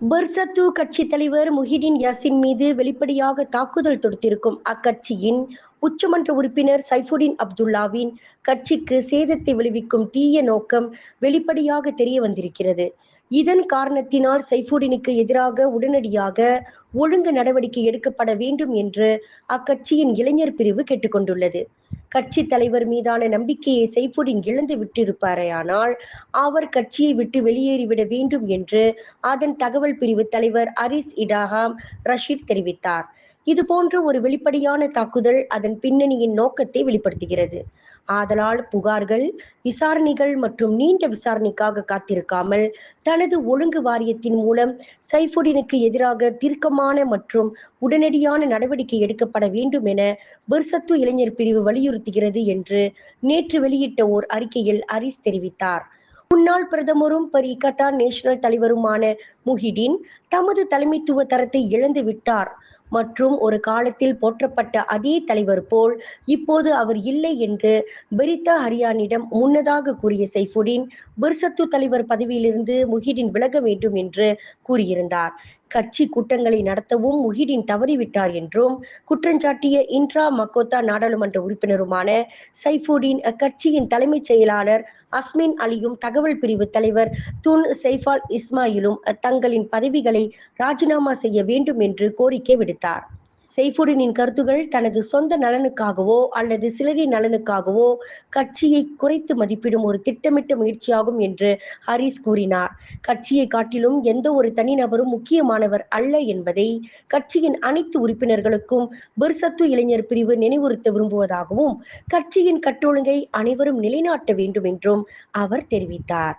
Bersatu கட்சி தலைவர் முஹிடின் யாசின் மீது வெளிப்படையாக தாக்குதல் தொடுத்திருக்கும் அக்கட்சியின் உச்சமன்ற உறுப்பினர் சைஃபுடின் அப்துல்லாவின் கட்சிக்கு சேதத்தை விளைவிக்கும் தீய நோக்கம் வெளிப்படையாக தெரிய வந்திருக்கிறது. இதன் காரணத்தினால் சைஃபுடினுக்கு எதிராக உடனடியாக ஒழுங்கு நடவடிக்கை எடுக்கப்பட வேண்டும் என்று அக்கட்சியின் இளைஞர் பிரிவு கேட்டுக்கொண்டுள்ளது. கட்சி தலைவர் மீதான நம்பிக்கையை சைஃபுடின் இழந்து விட்டிருப்பாரேயானால் அவர் கட்சியை விட்டு வெளியேறிவிட வேண்டும் என்று அதன் தகவல் பிரிவு தலைவர் அரிஸ் இடாஹாம் ரஷீத் தெரிவித்தார். இது போன்ற ஒரு வெளிப்படையான தாக்குதல் அதன் பின்னணியின் நோக்கத்தை வெளிப்படுத்துகிறது. ஆதலால் புகார்கள் விசாரணைகள் மற்றும் நீண்ட விசாரணைக்காக காத்திருக்காமல் தனது ஒழுங்கு வாரியத்தின் மூலம் சைஃபுடினுக்கு எதிராக தீர்க்கமான மற்றும் உடனடியான நடவடிக்கை எடுக்கப்பட வேண்டும் என பெர்சத்து இளைஞர் பிரிவு வலியுறுத்துகிறது என்று நேற்று வெளியிட்ட ஓர் அறிக்கையில் அரிஸ் தெரிவித்தார். முன்னாள் பிரதமரும் பரிகத்தா நேஷனல் தலைவருமான முஹிடின் தமது தலைமைத்துவ தரத்தை இழந்து விட்டார் மற்றும் ஒரு காலத்தில் போற்றப்பட்ட அதே தலைவர் போல் இப்போது அவர் இல்லை என்று பெரித்தா ஹரியானிடம் முன்னதாக கூறிய சைஃபுடின் பிர்சத்து தலைவர் பதவியிலிருந்து முஹிடின் விலக வேண்டும் என்று கூறியிருந்தார். கட்சி கூட்டங்களை நடத்தவும் முஹிடின் தவறிவிட்டார் என்றும் குற்றஞ்சாட்டிய இன்ட்ரா மக்கோத்தா நாடாளுமன்ற உறுப்பினருமான சைஃபுடின் அக்கட்சியின் தலைமைச் செயலாளர் அஸ்மின் அலியும் தகவல் பிரிவு தலைவர் துன் சைஃபால் இஸ்மாயிலும் தங்களின் பதவிகளை ராஜினாமா செய்ய வேண்டும் என்று கோரிக்கை விடுத்தார் செய்ஃபுடினின் கருத்துகள் தனது சொந்த நலனுக்காகவோ அல்லது சிலரின் நலனுக்காகவோ கட்சியை குறைத்து மதிப்பிடும் ஒரு திட்டமிட்ட முயற்சியாகும் என்று ஹரிஸ் கூறினார். கட்சியை காட்டிலும் எந்த ஒரு தனிநபரும் முக்கியமானவர் அல்ல என்பதை கட்சியின் அனைத்து உறுப்பினர்களுக்கும் பிர்சத்து இளைஞர் பிரிவு நினைவுறுத்த விரும்புவதாகவும் கட்சியின் கட்டொழுங்கை அனைவரும் நிலைநாட்ட வேண்டும் என்றும் அவர் தெரிவித்தார்.